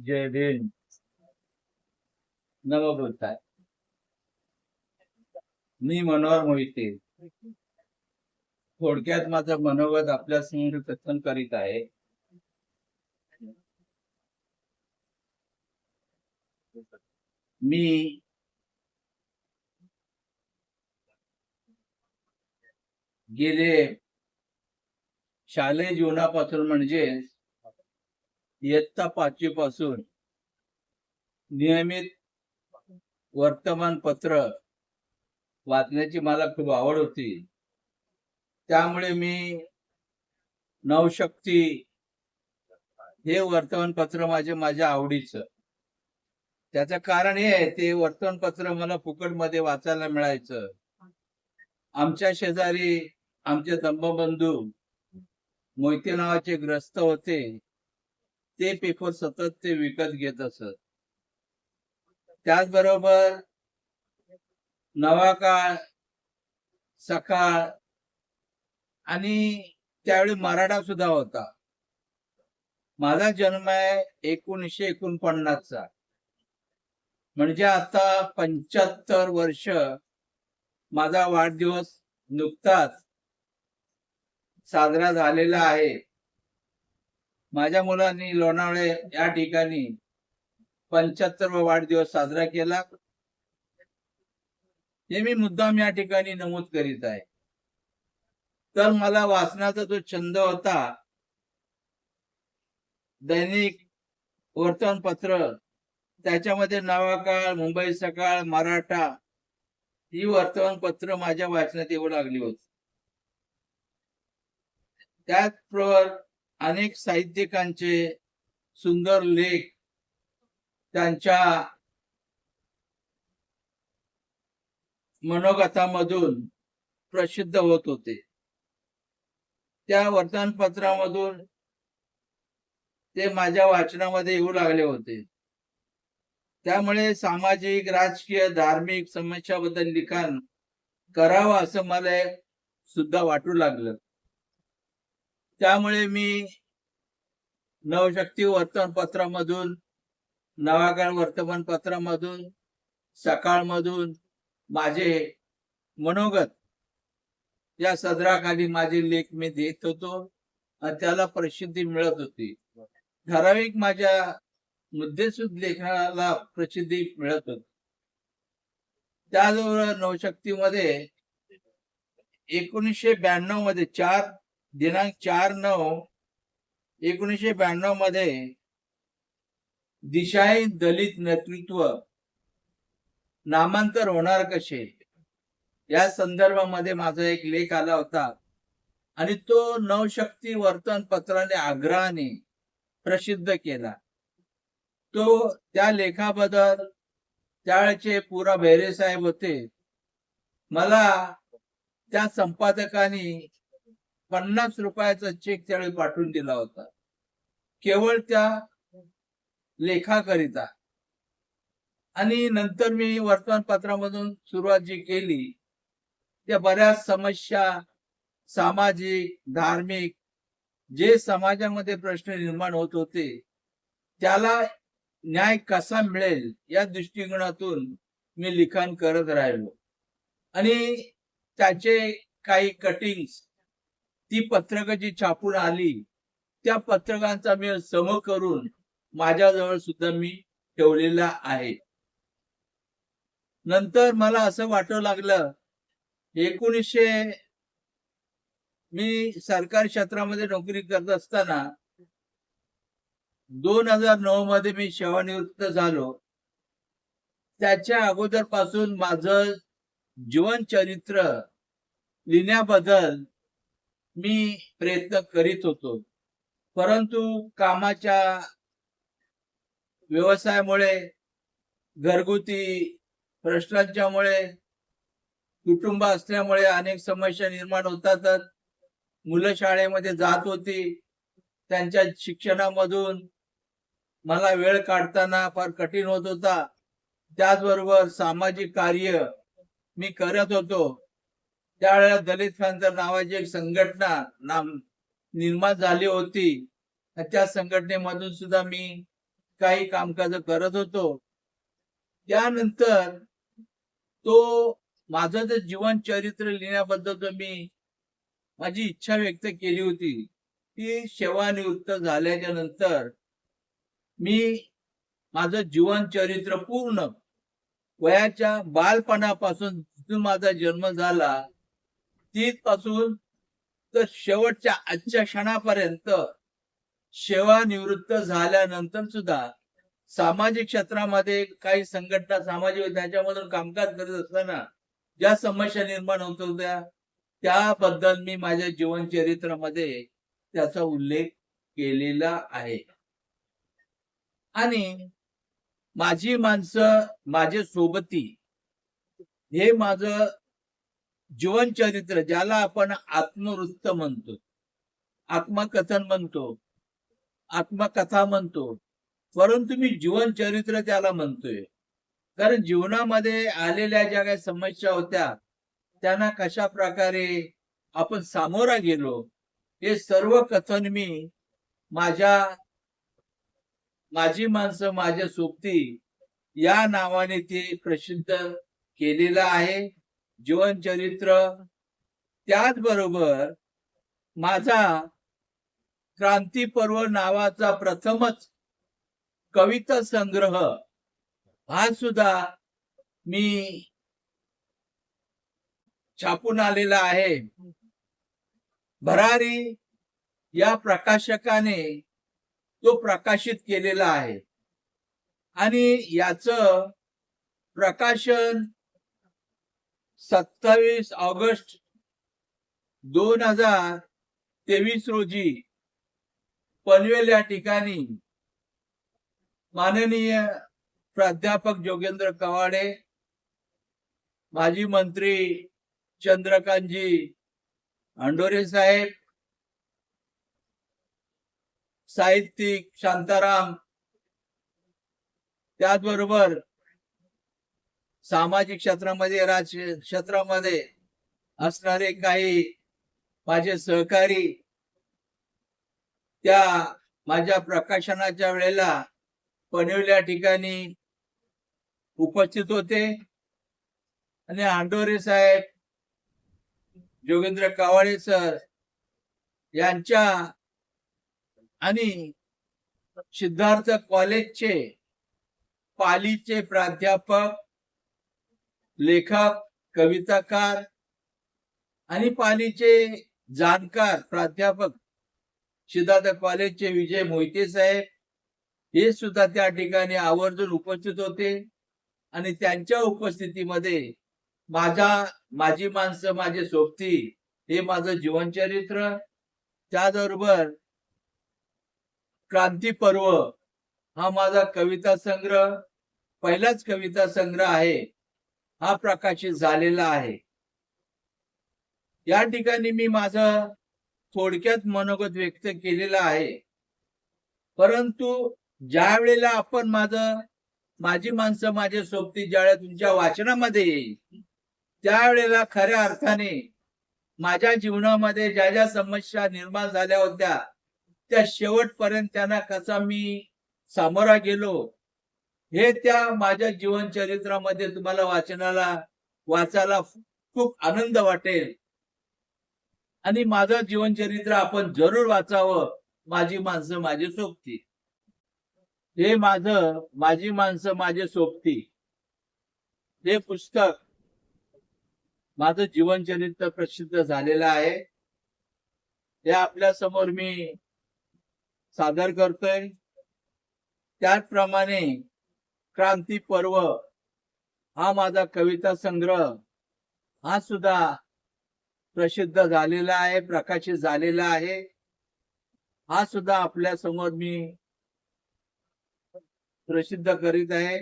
जय भीम नमो बोलताय मी मनोहर मोहिते. थोडक्यात माझं मनोगत आपल्यासमोर कथन करीत आहे. मी गेले शालेय जीवनापासून म्हणजे इयत्ता पाचवी पासून नियमित वर्तमानपत्र वाचण्याची मला खूप आवड होती. त्यामुळे मी नवशक्ती हे वर्तमानपत्र माझे माझ्या आवडीचं. त्याचं कारण हे आहे ते वर्तमानपत्र मला फुकटमध्ये वाचायला मिळायचं. आमच्या शेजारी आमचे दंभबंधू मोहिते नावाचे ग्रस्त होते. ते पेपर सतत ते विकत घेत असत. त्याचबरोबर नवा काळ सकाळ आणि त्यावेळी मराठा सुद्धा होता. माझा जन्म आहे एकोणीसशे एकोणपन्नासचा. म्हणजे आता पंच्याहत्तर वर्ष माझा वाढदिवस नुकताच साजरा झालेला आहे. माझ्या मुलांनी लोणावळे या ठिकाणी पंच्याहत्तर वाढदिवस साजरा केला. हे मी मुद्दाम या ठिकाणी नमूद करीत आहे. तर मला वाचनाचा जो छंद होता दैनिक वर्तमानपत्र त्याच्यामध्ये नवाकाळ मुंबई सकाळ मराठा ही वर्तमानपत्र माझ्या वाचनात येऊ लागली होती. त्याचबरोबर अनेक साहित्यिकांचे सुंदर लेख त्यांच्या मनोगतामधून प्रसिद्ध होत होते. त्या वर्तमानपत्रामधून ते माझ्या वाचनामध्ये येऊ लागले होते. त्यामुळे सामाजिक राजकीय धार्मिक समस्याबद्दल लिखाण करावं असं मला सुद्धा वाटू लागलं. त्यामुळे मी नवशक्ती वर्तमानपत्रामधून नवाकाळ वर्तमानपत्रामधून सकाळमधून माझे मनोगत या सदराखाली माझे लेख मी देत होतो आणि त्याला प्रसिद्धी मिळत होती. ठराविक माझ्या मुद्देसूद लेखनाला प्रसिद्धी मिळत होती. त्याचबरोबर नवशक्तीमध्ये एकोणीसशे ब्याण्णवमध्ये चार दिनांक चार नऊ एकोणीसशे ब्याण्णवमध्ये दिशाही दलित नेतृत्व नामांतर होणार कसे? या संदर्भामध्ये माझा एक लेख आला होता. आणि तो नवशक्ती वर्तन पत्राने आग्रहाने प्रसिद्ध केला. तो त्या लेखाबद्दल त्यावेळेचे पुरा भैरे साहेब होते. मला त्या संपादकांनी पन्नास रुपयाचा चेक त्यावेळी पाठवून दिला होता. केवळ त्या लेखाकरिता. आणि नंतर मी वर्तमानपत्रामधून सुरुवात जी केली त्या बऱ्याच समस्या सामाजिक धार्मिक जे समाजामध्ये प्रश्न निर्माण होत होते त्याला न्याय कसा मिळेल या दृष्टिकोनातून मी लिखाण करत राहिलो. आणि त्याचे काही कटिंग्स ती पत्रकं जी छापून आली. त्या पत्रकांचा मी सम करून माझ्याजवळ सुद्धा मी ठेवलेला आहे. नंतर मला असं वाटू लागलं एकोणीसशे मी सरकारी क्षेत्रामध्ये नोकरी करत असताना दोन हजार नऊ मध्ये मी सेवानिवृत्त झालो. त्याच्या अगोदरपासून माझं जीवन चरित्र लिहिण्याबद्दल मी प्रयत्न करीत होतो. परंतु कामाच्या व्यवसायामुळे घरगुती प्रश्नांच्यामुळे कुटुंब असल्यामुळे अनेक समस्या निर्माण होतातच. मुलं शाळेमध्ये जात होती. त्यांच्या शिक्षणामधून मला वेळ काढताना फार कठीण होत होता. त्याचबरोबर सामाजिक कार्य मी करत होतो. त्यावेळेला दलित पॅंथर नावाची एक संघटना नाम निर्माण झाली होती. त्या संघटनेमधून सुद्धा मी काही कामकाज करत होतो. त्यानंतर तो माझं जे जीवन चरित्र लिहिण्याबद्दल मी माझी इच्छा व्यक्त केली होती ती सेवानिवृत्त झाल्याच्यानंतर मी माझं जीवन चरित्र पूर्ण वयाच्या बालपणापासून जिथून माझा जन्म झाला. तिथपासून तर शेवटच्या आजच्या क्षणापर्यंत सेवानिवृत्त झाल्यानंतर सुद्धा सामाजिक क्षेत्रामध्ये काही संघटना सामाजिक त्यांच्यामधून कामकाज करत असताना ज्या समस्या निर्माण होत होत्या त्याबद्दल मी माझ्या जीवन चरित्रामध्ये त्याचा उल्लेख केलेला आहे. आणि माझी माणसं माझे सोबती हे माझं जीवन चरित्र ज्याला आपण आत्मवृत्त म्हणतो. आत्मकथन म्हणतो. आत्मकथा म्हणतो. परंतु मी जीवन चरित्र त्याला म्हणतोय. कारण जीवनामध्ये आलेल्या ज्या काही समस्या होत्या त्यांना कशा प्रकारे आपण सामोरा गेलो हे सर्व कथन मी माझ्या माझी माणसं माझ्या सोबती या नावाने ते प्रसिद्ध केलेलं आहे. जीवन चरित्र त्याचबरोबर माझा क्रांती पर्व नावाचा प्रथमच कविता संग्रह. हा सुद्धा मी छापून आलेला आहे. भरारी या प्रकाशकाने तो प्रकाशित केलेला आहे. आणि याच प्रकाशन सत्तावीस ऑगस्ट दोन हजार तेवीस रोजी पनवेल या ठिकाणी माननीय प्राध्यापक जोगेंद्र कवाडे माजी मंत्री चंद्रकांतजी अंडोरे साहेब साहित्यिक शांताराम त्याचबरोबर सामाजिक क्षेत्रामध्ये राज क्षेत्रामध्ये असणारे काही माझे सहकारी त्या माझ्या प्रकाशनाच्या वेळेला पनवेल या ठिकाणी उपस्थित होते. आणि आंडोरे साहेब जोगेंद्र कावाळे सर यांच्या आणि सिद्धार्थ कॉलेजचे पालीचे प्राध्यापक लेखक कविताकार आणि पालीचे जाणकार प्राध्यापक सिद्धार्थ कॉलेजचे विजय मोहिते साहेब हे सुद्धा त्या ठिकाणी आवर्जून उपस्थित होते. आणि त्यांच्या उपस्थितीमध्ये माझा माझी माणसं माझे सोबती हे माझं जीवनचरित्र. त्याचबरोबर क्रांती पर्व हा माझा कविता संग्रह पहिलाच कविता संग्रह आहे. हा प्रकाशित झालेला आहे. या ठिकाणी मी माझं थोडक्यात मनोगत व्यक्त केलेलं आहे. परंतु ज्या वेळेला आपण माझं माझी माणसं माझ्या सोबती ज्यावेळेला तुमच्या वाचनामध्ये येईल त्यावेळेला खऱ्या अर्थाने माझ्या जीवनामध्ये ज्या ज्या समस्या निर्माण झाल्या होत्या त्या शेवटपर्यंत त्यांना कसा मी सामोरा गेलो हे त्या माझ्या जीवन चरित्रामध्ये तुम्हाला वाचनाला वाचायला खूप आनंद वाटेल. आणि माझं जीवन चरित्र आपण जरूर वाचावं माझी माणसं माझी सोबती. हे माझं माझी माणसं माझे सोबती. हे पुस्तक माझं जीवन चरित्र प्रसिद्ध झालेलं आहे. हे आपल्यासमोर मी सादर करतोय. त्याचप्रमाणे क्रांती पर्व. हा माझा कविता संग्रह. हा सुद्धा प्रसिद्ध झालेला आहे प्रकाशित झालेला आहे. हा सुद्धा आपल्यासमोर मी प्रसिद्ध करीत आहे.